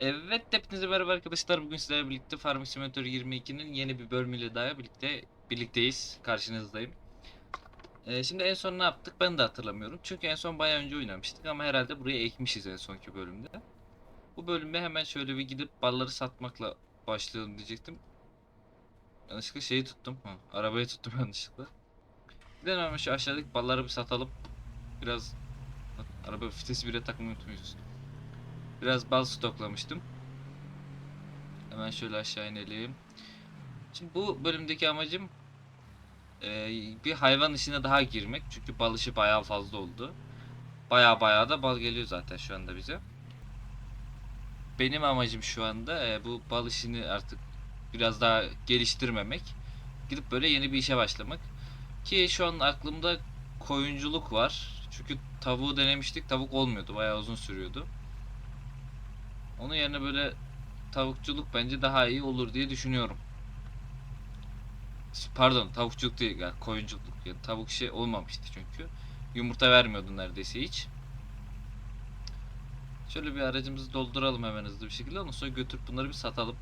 Evet, hepinize merhaba arkadaşlar. Bugün sizlerle birlikte Farming Simulator 22'nin yeni bir bölümüyle daha birlikte birlikteyiz. Karşınızdayım. Ee, şimdi en son ne yaptık ben de hatırlamıyorum. Çünkü en son bayağı önce oynamıştık ama herhalde buraya ekmişiz en sonki bölümde. Bu bölümde hemen şöyle bir gidip balları satmakla başlayalım diyecektim. Yanlışlıkla şeyi tuttum. Ha, arabayı tuttum yanlışlıkla. De hemen şu aşağıdaki balları bir satalım. Biraz araba vitesi bire takmayı unutmuşuz. Biraz bal stoklamıştım. Hemen şöyle aşağı inelim. Şimdi bu bölümdeki amacım e, bir hayvan işine daha girmek. Çünkü bal işi bayağı fazla oldu. Bayağı bayağı da bal geliyor zaten şu anda bize. Benim amacım şu anda e, bu bal işini artık biraz daha geliştirmemek. Gidip böyle yeni bir işe başlamak. Ki şu an aklımda koyunculuk var. Çünkü tavuğu denemiştik. Tavuk olmuyordu. Bayağı uzun sürüyordu. Onun yerine böyle tavukçuluk bence daha iyi olur diye düşünüyorum. Pardon tavukçuluk değil yani koyunculuk. Yani tavuk şey olmamıştı çünkü. Yumurta vermiyordu neredeyse hiç. Şöyle bir aracımızı dolduralım hemen hızlı bir şekilde. Ondan sonra götürüp bunları bir satalım.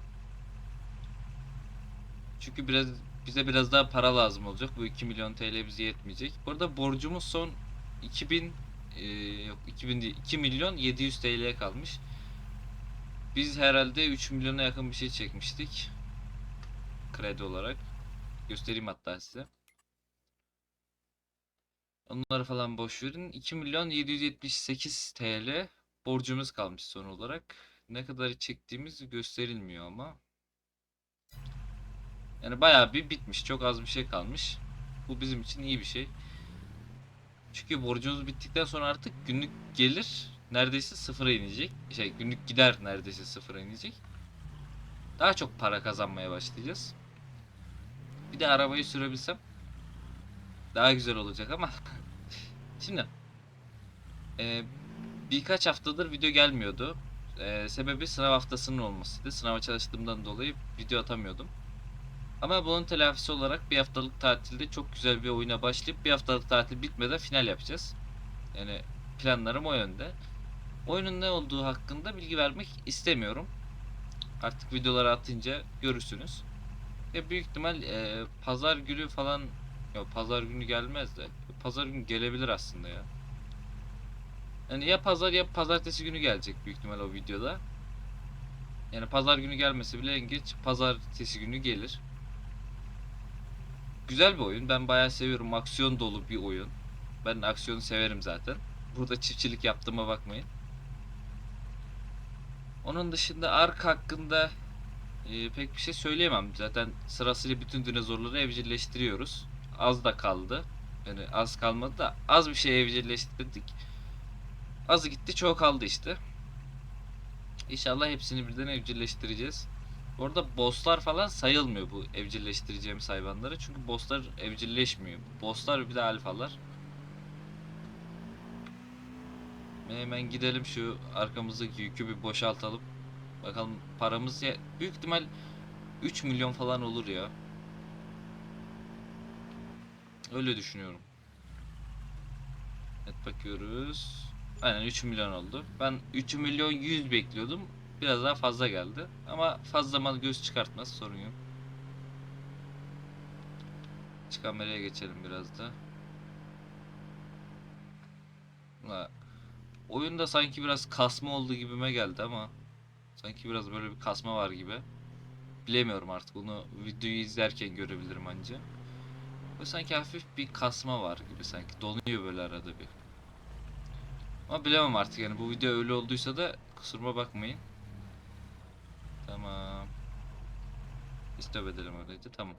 Çünkü biraz bize biraz daha para lazım olacak. Bu 2 milyon TL bize yetmeyecek. Bu arada borcumuz son 2000 e, yok 2000 değil 2 milyon 700 TL'ye kalmış. Biz herhalde 3 milyona yakın bir şey çekmiştik. Kredi olarak. Göstereyim hatta size. Onları falan boş verin. 2 milyon 778 TL borcumuz kalmış son olarak. Ne kadar çektiğimiz gösterilmiyor ama. Yani bayağı bir bitmiş. Çok az bir şey kalmış. Bu bizim için iyi bir şey. Çünkü borcumuz bittikten sonra artık günlük gelir neredeyse sıfıra inecek. Şey günlük gider neredeyse sıfıra inecek. Daha çok para kazanmaya başlayacağız. Bir de arabayı sürebilsem daha güzel olacak ama şimdi e, birkaç haftadır video gelmiyordu. E, sebebi sınav haftasının olmasıydı. Sınava çalıştığımdan dolayı video atamıyordum. Ama bunun telafisi olarak bir haftalık tatilde çok güzel bir oyuna başlayıp bir haftalık tatil bitmeden final yapacağız. Yani planlarım o yönde. Oyunun ne olduğu hakkında bilgi vermek istemiyorum. Artık videoları atınca görürsünüz. Ya büyük ihtimal e, pazar günü falan yok pazar günü gelmez de pazar günü gelebilir aslında ya. Yani ya pazar ya pazartesi günü gelecek büyük ihtimal o videoda. Yani pazar günü gelmesi bile en geç pazartesi günü gelir. Güzel bir oyun. Ben bayağı seviyorum. Aksiyon dolu bir oyun. Ben aksiyonu severim zaten. Burada çiftçilik yaptığıma bakmayın. Onun dışında Ark hakkında e, pek bir şey söyleyemem. Zaten sırasıyla bütün dinozorları evcilleştiriyoruz. Az da kaldı. Yani az kalmadı da az bir şey evcilleştirdik. Azı gitti çoğu kaldı işte. İnşallah hepsini birden evcilleştireceğiz. Bu arada bosslar falan sayılmıyor bu evcilleştireceğimiz hayvanları. Çünkü bosslar evcilleşmiyor. Bosslar bir de alfalar. Hemen gidelim şu arkamızdaki yükü bir boşaltalım. Bakalım paramız ya büyük ihtimal 3 milyon falan olur ya. Öyle düşünüyorum. Evet bakıyoruz. Aynen 3 milyon oldu. Ben 3 milyon 100 bekliyordum. Biraz daha fazla geldi. Ama fazla mal göz çıkartmaz sorun yok. Şu kameraya geçelim biraz da. La, oyunda sanki biraz kasma oldu gibime geldi ama sanki biraz böyle bir kasma var gibi. Bilemiyorum artık bunu videoyu izlerken görebilirim anca. Ve sanki hafif bir kasma var gibi sanki donuyor böyle arada bir. Ama bilemem artık yani bu video öyle olduysa da kusuruma bakmayın. Tamam. İstop edelim öyleyse tamam.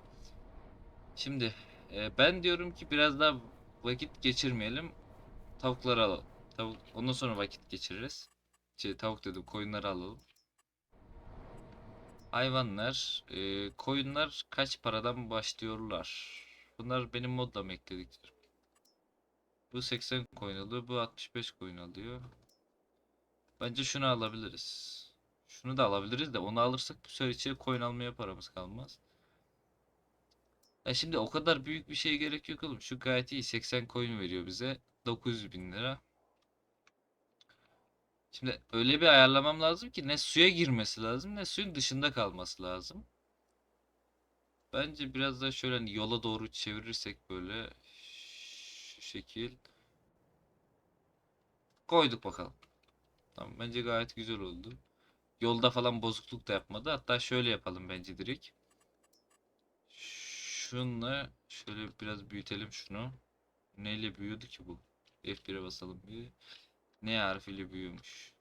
Şimdi e, ben diyorum ki biraz daha vakit geçirmeyelim. Tavukları alalım. Tavuk ondan sonra vakit geçiririz. Şey, tavuk dedim koyunları alalım. Hayvanlar, e, koyunlar kaç paradan başlıyorlar? Bunlar benim modla mı eklediklerim? Bu 80 coin alıyor, bu 65 coin alıyor. Bence şunu alabiliriz. Şunu da alabiliriz de onu alırsak bu sefer içeri coin almaya paramız kalmaz. Ya şimdi o kadar büyük bir şeye gerek yok oğlum. Şu gayet iyi 80 coin veriyor bize. 900 bin lira. Şimdi öyle bir ayarlamam lazım ki ne suya girmesi lazım ne suyun dışında kalması lazım. Bence biraz da şöyle hani yola doğru çevirirsek böyle şu şekil koyduk bakalım. Tamam bence gayet güzel oldu. Yolda falan bozukluk da yapmadı. Hatta şöyle yapalım bence direkt. Şunla şöyle biraz büyütelim şunu. Neyle büyüyordu ki bu? F1'e basalım bir. Ne harfiyle büyüyormuş.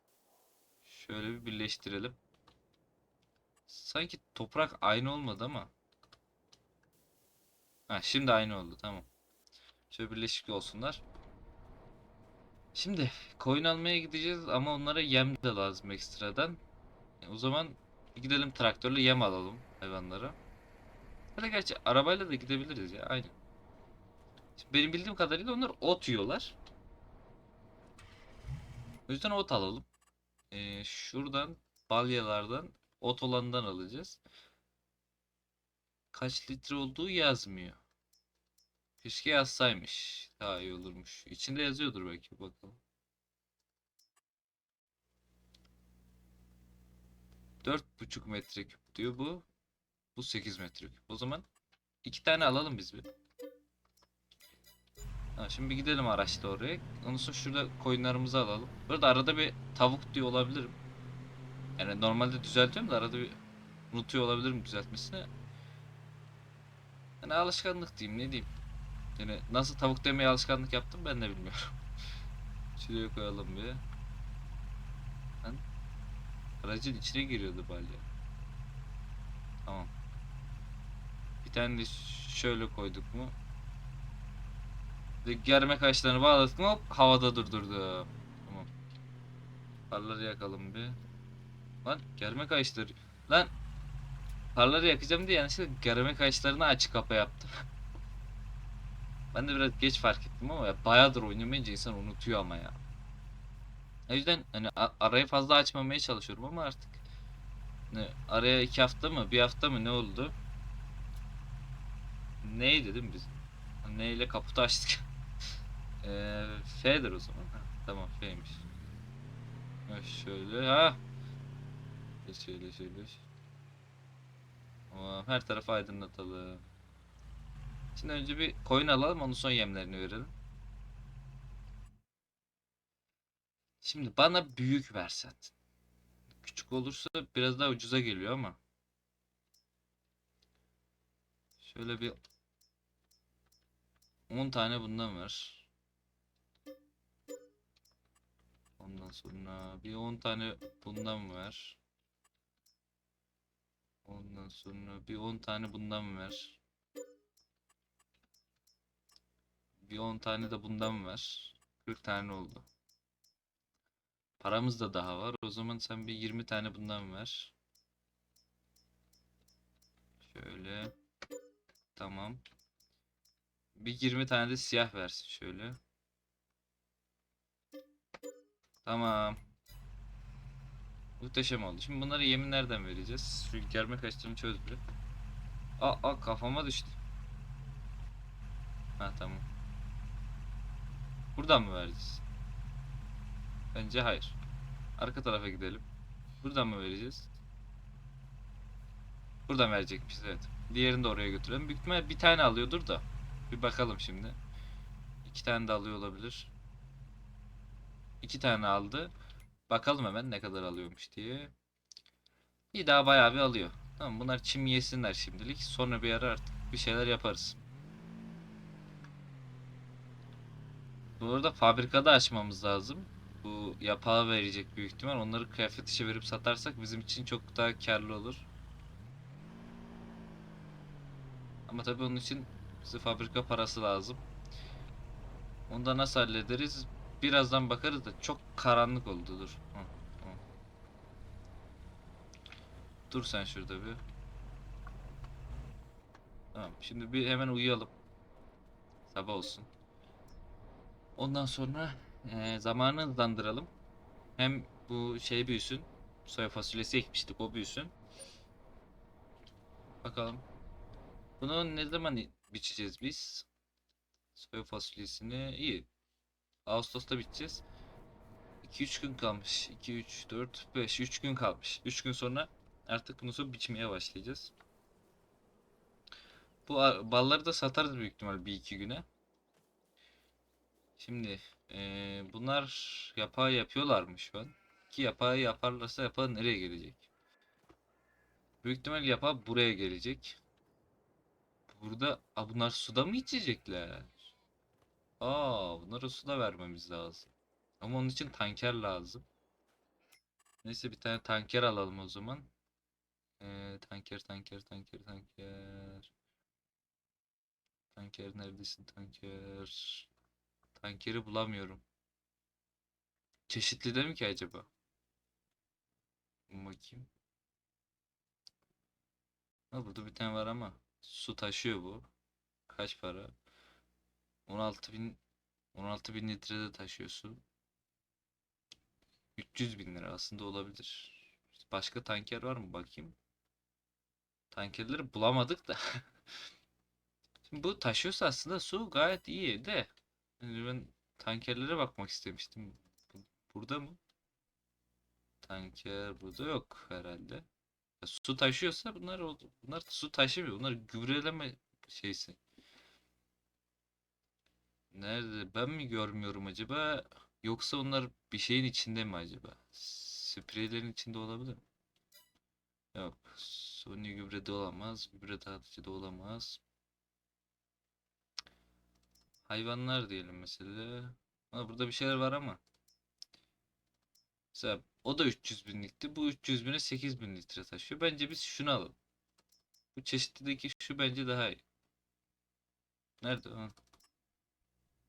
Şöyle bir birleştirelim. Sanki toprak aynı olmadı ama. Ha şimdi aynı oldu tamam. Şöyle birleşik olsunlar. Şimdi koyun almaya gideceğiz ama onlara yem de lazım ekstradan. E, o zaman gidelim traktörle yem alalım hayvanlara. Ya gerçi arabayla da gidebiliriz ya aynı. Şimdi benim bildiğim kadarıyla onlar ot yiyorlar. O yüzden ot alalım. Ee, şuradan balyalardan ot olandan alacağız. Kaç litre olduğu yazmıyor. Keşke yazsaymış. Daha iyi olurmuş. İçinde yazıyordur belki bakalım. 4,5 metreküp diyor bu. Bu 8 metreküp. O zaman iki tane alalım biz bir. Ha, şimdi gidelim araçla oraya. Ondan sonra şurada koyunlarımızı alalım. Burada arada bir tavuk diyor olabilirim. Yani normalde düzeltiyorum da arada bir unutuyor olabilirim düzeltmesini. Yani alışkanlık diyeyim ne diyeyim. Yani nasıl tavuk demeye alışkanlık yaptım ben de bilmiyorum. Şuraya koyalım bir. Lan, aracın içine giriyordu balya. Tamam. Bir tane de şöyle koyduk mu? Germe kaşlarını bağladık mı hop havada durdurdu. Tamam. Parları yakalım bir. Lan germe kaşları. Lan parları yakacağım diye yanlışlıkla germe kaşlarını açık kapa yaptım. ben de biraz geç fark ettim ama ya bayağıdır oynamayınca insan unutuyor ama ya. O yüzden hani arayı fazla açmamaya çalışıyorum ama artık ne, araya iki hafta mı bir hafta mı ne oldu? Neydi değil mi biz? Neyle kaputu açtık? Eee F'dir o zaman. Ha, tamam F'ymiş. Ha, şöyle ha. Şöyle şöyle. Tamam, her tarafı aydınlatalım. Şimdi önce bir koyun alalım ondan sonra yemlerini verelim. Şimdi bana büyük versen. Küçük olursa biraz daha ucuza geliyor ama. Şöyle bir 10 tane bundan ver. Ondan sonra bir 10 tane bundan ver. Ondan sonra bir 10 tane bundan ver. Bir 10 tane de bundan ver. 40 tane oldu. Paramız da daha var. O zaman sen bir 20 tane bundan ver. Şöyle. Tamam. Bir 20 tane de siyah versin şöyle. Tamam. Muhteşem oldu. Şimdi bunları yemin nereden vereceğiz? Şu germe kaçtığını çöz bir. Aa, aa kafama düştü. Ha tamam. Buradan mı vereceğiz? Bence hayır. Arka tarafa gidelim. Buradan mı vereceğiz? Buradan verecekmişiz evet. Diğerini de oraya götürelim. Büyük bir tane alıyordur da. Bir bakalım şimdi. İki tane de alıyor olabilir. İki tane aldı. Bakalım hemen ne kadar alıyormuş diye. İyi daha bayağı bir alıyor. Tamam bunlar çim yesinler şimdilik. Sonra bir ara artık bir şeyler yaparız. Bu arada fabrikada açmamız lazım. Bu yapağı verecek büyük ihtimal. Onları kıyafet işe verip satarsak bizim için çok daha karlı olur. Ama tabii onun için bize fabrika parası lazım. Onu da nasıl hallederiz? Birazdan bakarız da çok karanlık oldu dur. Hı, hı. Dur sen şurada bir. Tamam şimdi bir hemen uyuyalım. Sabah olsun. Ondan sonra eee zamanı hızlandıralım. Hem bu şey büyüsün. Soya fasulyesi ekmiştik o büyüsün. Bakalım. Bunu ne zaman biçeceğiz biz? Soya fasulyesini iyi. Ağustos'ta biteceğiz. 2-3 gün kalmış. 2, 3, 4, 5. 3 gün kalmış. 3 gün sonra artık bunu sonra biçmeye başlayacağız. Bu ar- balları da satarız büyük ihtimal bir iki güne. Şimdi eee, bunlar yapağı yapıyorlar mı şu an? Ki yapağı yaparlarsa yapağı nereye gelecek? Büyük ihtimal yapağı buraya gelecek. Burada Aa, bunlar suda mı içecekler? Aa, bunlara su da vermemiz lazım. Ama onun için tanker lazım. Neyse bir tane tanker alalım o zaman. Ee, tanker, tanker, tanker, tanker. Tanker neredesin tanker? Tankeri bulamıyorum. Çeşitli de mi ki acaba? Bakayım. Ha, burada bir tane var ama su taşıyor bu. Kaç para? 16 bin 16 bin litre de taşıyor su. 300 bin lira aslında olabilir. Başka tanker var mı bakayım. Tankerleri bulamadık da. Şimdi bu taşıyorsa aslında su gayet iyi de. Yani ben tankerlere bakmak istemiştim. Bu- Burada mı? Tanker burada yok herhalde. Ya su taşıyorsa bunlar. Bunlar su taşımıyor. Bunlar gübreleme şeysi. Nerede? Ben mi görmüyorum acaba? Yoksa onlar bir şeyin içinde mi acaba? Spreylerin içinde olabilir mi? Yok. Suni gübrede olamaz. Gübre dağıtıcıda olamaz. Hayvanlar diyelim mesela. Ha, burada bir şeyler var ama. Mesela o da 300 binlikti. Bu 300 bine 8 bin litre taşıyor. Bence biz şunu alalım. Bu çeşitlideki şu bence daha iyi. Nerede? Ha.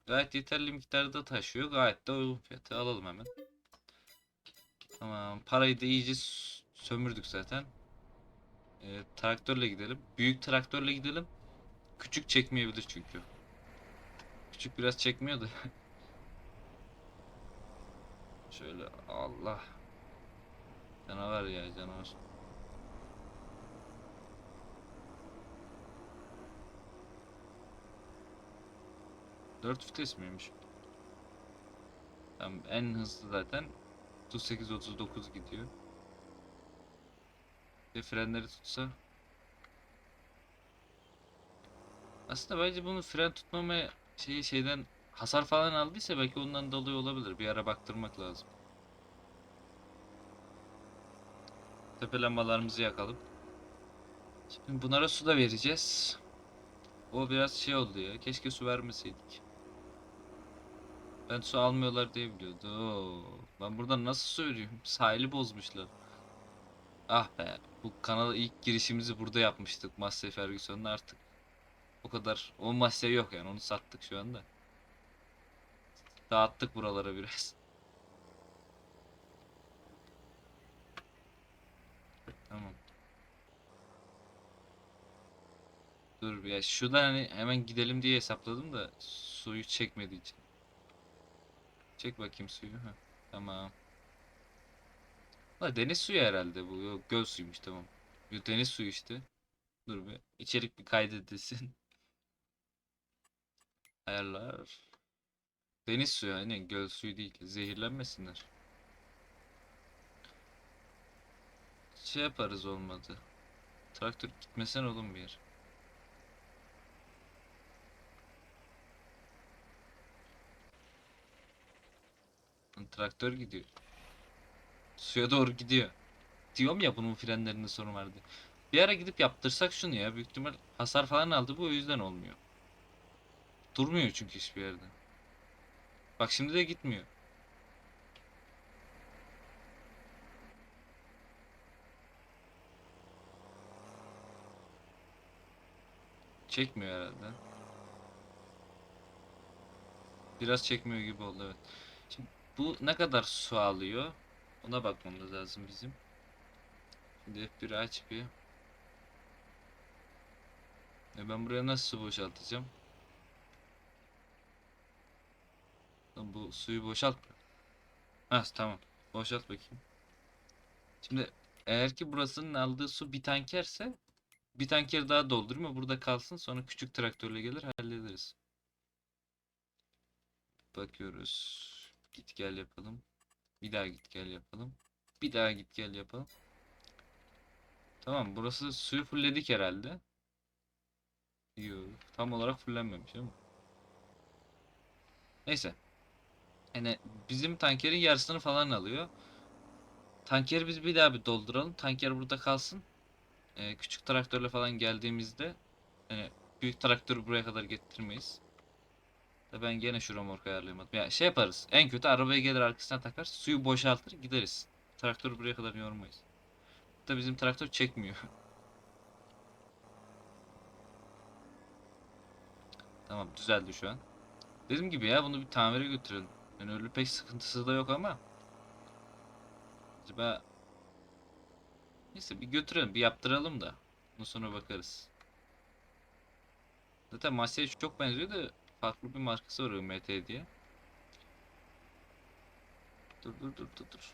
Gayet yeterli miktarda taşıyor. Gayet de uygun fiyatı. Alalım hemen. Tamam. Parayı da iyice sömürdük zaten. Ee, traktörle gidelim. Büyük traktörle gidelim. Küçük çekmeyebilir çünkü. Küçük biraz çekmiyordu. Şöyle Allah. Canavar ya canavar. Dört vites miymiş? Tamam, en hızlı zaten 38-39 gidiyor. Ve frenleri tutsa. Aslında bence bunu fren tutmama şeyi şeyden hasar falan aldıysa belki ondan dolayı olabilir. Bir ara baktırmak lazım. Tepe lambalarımızı yakalım. Şimdi bunlara su da vereceğiz. O biraz şey oldu ya. Keşke su vermeseydik. Ben su almıyorlar diye biliyordum. Ben buradan nasıl veriyorum? Sahili bozmuşlar. Ah be. Bu kanala ilk girişimizi burada yapmıştık. Massey Ferguson'la artık. O kadar. O Massey yok yani. Onu sattık şu anda. Dağıttık buralara biraz. Tamam. Dur ya şuradan hani hemen gidelim diye hesapladım da suyu çekmediği için. Çek bakayım suyu. Heh, tamam. La deniz suyu herhalde bu. Yok göl suymuş tamam. Yok deniz suyu işte. Dur bir içerik bir kaydedilsin. Ayarlar. Deniz suyu aynen göl suyu değil. Zehirlenmesinler. Şey yaparız olmadı. Traktör gitmesen oğlum bir yer. Traktör gidiyor. Suya doğru gidiyor. Diyorum ya bunun frenlerinde sorun vardı. Bir ara gidip yaptırsak şunu ya. Büyük ihtimal hasar falan aldı bu o yüzden olmuyor. Durmuyor çünkü hiçbir yerde. Bak şimdi de gitmiyor. Çekmiyor herhalde. Biraz çekmiyor gibi oldu evet. Bu ne kadar su alıyor? Ona bakmamız lazım bizim. Şimdi F1'i aç bir. E ben buraya nasıl su boşaltacağım? Lan bu suyu boşalt. Ha tamam. Boşalt bakayım. Şimdi eğer ki burasının aldığı su bir tankerse bir tanker daha doldurayım ve burada kalsın sonra küçük traktörle gelir hallederiz. Bakıyoruz. Git gel yapalım. Bir daha git gel yapalım. Bir daha git gel yapalım. Tamam burası suyu fullledik herhalde. Yok tam olarak fullenmemiş ama. Neyse. Yani bizim tankerin yarısını falan alıyor. Tankeri biz bir daha bir dolduralım. Tanker burada kalsın. Ee, küçük traktörle falan geldiğimizde yani büyük traktörü buraya kadar getirmeyiz. Da ben gene şu remorku ayarlayamadım. Ya şey yaparız. En kötü arabaya gelir arkasına takar. Suyu boşaltır gideriz. Traktörü buraya kadar yormayız. Da bizim traktör çekmiyor. Tamam düzeldi şu an. Dediğim gibi ya bunu bir tamire götürelim. Yani öyle pek sıkıntısı da yok ama. Acaba Neyse bir götürelim bir yaptıralım da. Ondan sonra bakarız. Zaten Massey'e çok benziyor da farklı bir markası var MT diye. Dur dur dur dur dur.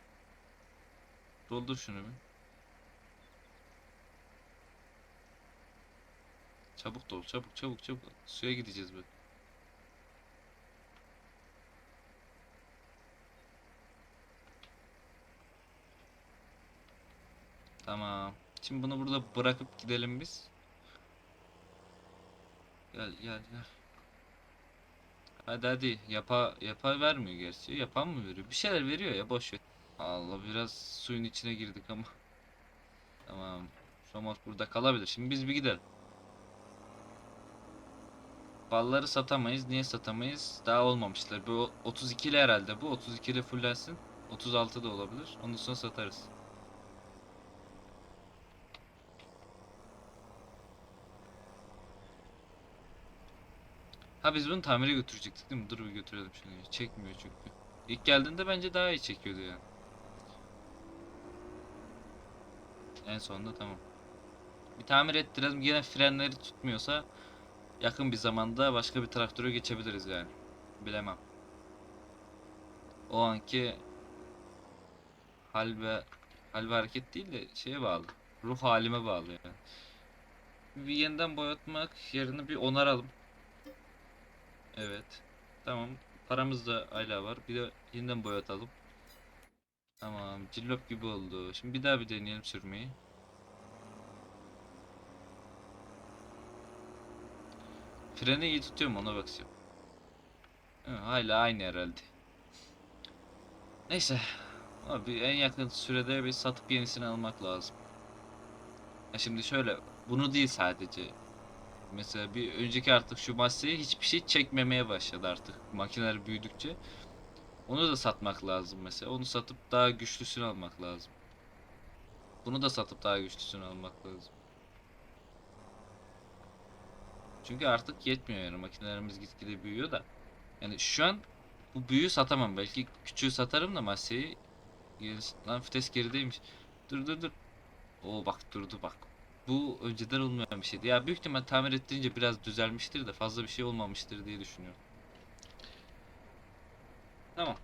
Doldur şunu bir. Çabuk dol çabuk çabuk çabuk. Suya gideceğiz bak. Tamam. Şimdi bunu burada bırakıp gidelim biz. Gel gel gel. Hadi hadi yapa yapa vermiyor gerçi. Yapan mı veriyor? Bir şeyler veriyor ya boş ver. Allah biraz suyun içine girdik ama. Tamam. Somos burada kalabilir. Şimdi biz bir gidelim. Balları satamayız. Niye satamayız? Daha olmamışlar. Bu 32'li herhalde bu. 32'li fullensin. 36 da olabilir. Ondan sonra satarız. Ha biz bunu tamire götürecektik değil mi? Dur bir götürelim şunu. Çekmiyor çünkü. İlk geldiğinde bence daha iyi çekiyordu yani. En sonunda tamam. Bir tamir ettirelim. Yine frenleri tutmuyorsa yakın bir zamanda başka bir traktöre geçebiliriz yani. Bilemem. O anki hal ve hal ve hareket değil de şeye bağlı. Ruh halime bağlı yani. Bir yeniden boyatmak yerine bir onaralım. Evet. Tamam. Paramız da hala var. Bir de yeniden boyatalım. Tamam. Cillop gibi oldu. Şimdi bir daha bir deneyelim sürmeyi. Freni iyi tutuyor mu ona bakacağım. Hala aynı herhalde. Neyse. Abi en yakın sürede bir satıp yenisini almak lazım. Ya şimdi şöyle bunu değil sadece. Mesela bir önceki artık şu masayı hiçbir şey çekmemeye başladı artık makineler büyüdükçe. Onu da satmak lazım mesela. Onu satıp daha güçlüsünü almak lazım. Bunu da satıp daha güçlüsünü almak lazım. Çünkü artık yetmiyor yani makinelerimiz gitgide büyüyor da. Yani şu an bu büyüğü satamam. Belki küçüğü satarım da masayı. Lan vites gerideymiş. Dur dur dur. Oo bak durdu bak. Bu önceden olmayan bir şeydi. Ya büyük ihtimal tamir ettirince biraz düzelmiştir de fazla bir şey olmamıştır diye düşünüyorum. Tamam.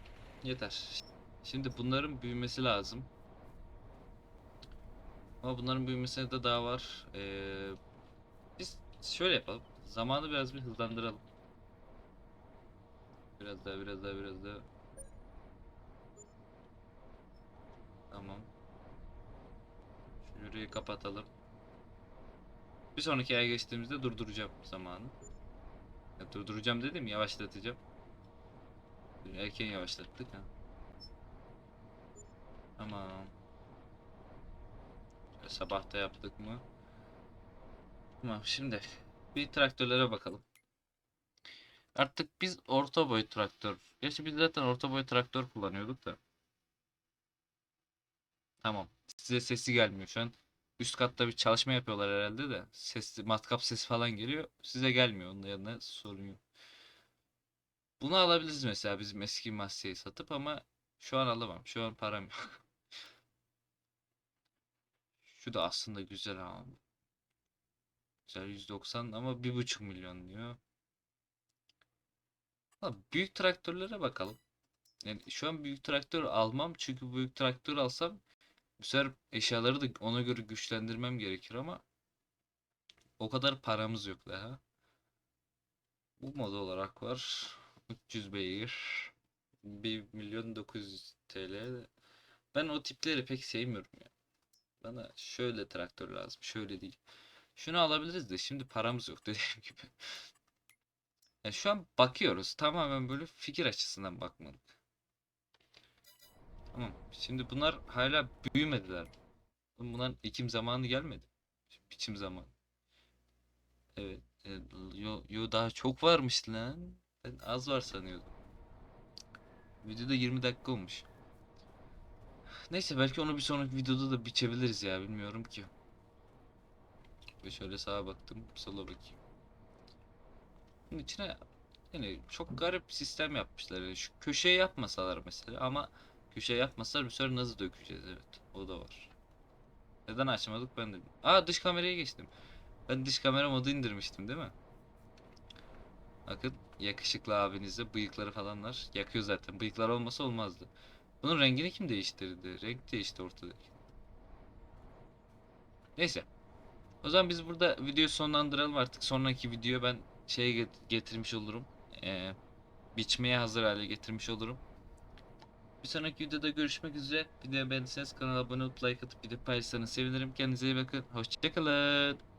Yeter. Şimdi bunların büyümesi lazım. Ama bunların büyümesine de daha var. Ee, biz şöyle yapalım. Zamanı biraz bir hızlandıralım. Biraz daha, biraz daha, biraz daha. Tamam. Şurayı kapatalım. Bir sonraki aya geçtiğimizde durduracağım zamanı. Ya durduracağım dedim yavaşlatacağım. Erken yavaşlattık ha. Tamam. Sabah yaptık mı? Tamam şimdi bir traktörlere bakalım. Artık biz orta boy traktör. Gerçi biz zaten orta boy traktör kullanıyorduk da. Tamam. Size sesi gelmiyor şu an. Üst katta bir çalışma yapıyorlar herhalde de. Sesli, matkap sesi falan geliyor. Size gelmiyor. Onun yanına sorun yok. Bunu alabiliriz mesela bizim eski masayı satıp ama şu an alamam. Şu an param yok. Şu da aslında güzel ha. Güzel 190 ama 1,5 milyon diyor. Ha, büyük traktörlere bakalım. Yani şu an büyük traktör almam çünkü büyük traktör alsam bu sefer eşyaları da ona göre güçlendirmem gerekir ama o kadar paramız yok daha. Bu mod olarak var. 300 beygir. 1 milyon 900 TL. Ben o tipleri pek sevmiyorum ya. Bana şöyle traktör lazım. Şöyle değil. Şunu alabiliriz de şimdi paramız yok dediğim gibi. Ya şu an bakıyoruz. Tamamen böyle fikir açısından bakmadık. Tamam. Şimdi bunlar hala büyümediler. Bunların ekim zamanı gelmedi. Biçim zamanı. Evet. e, yo, yo daha çok varmış lan. Ben az var sanıyordum. Videoda 20 dakika olmuş. Neyse belki onu bir sonraki videoda da biçebiliriz ya bilmiyorum ki. Ve şöyle sağa baktım, sola bakayım. Bunun içine yani çok garip sistem yapmışlar. Yani şu köşeye yapmasalar mesela ama köşeye yapmasalar bir sonra nasıl dökeceğiz evet o da var. Neden açmadık ben de. Aa dış kameraya geçtim. Ben dış kamera modu indirmiştim değil mi? Bakın yakışıklı abinizde bıyıkları falanlar yakıyor zaten. Bıyıklar olmasa olmazdı. Bunun rengini kim değiştirdi? Renk değişti ortadaki. Neyse. O zaman biz burada videoyu sonlandıralım artık. Sonraki videoya ben şey get- getirmiş olurum. Ee, biçmeye hazır hale getirmiş olurum. Bir sonraki videoda görüşmek üzere. Videoyu beğendiyseniz kanala abone olup like atıp de paylaşırsanız sevinirim. Kendinize iyi bakın. Hoşçakalın.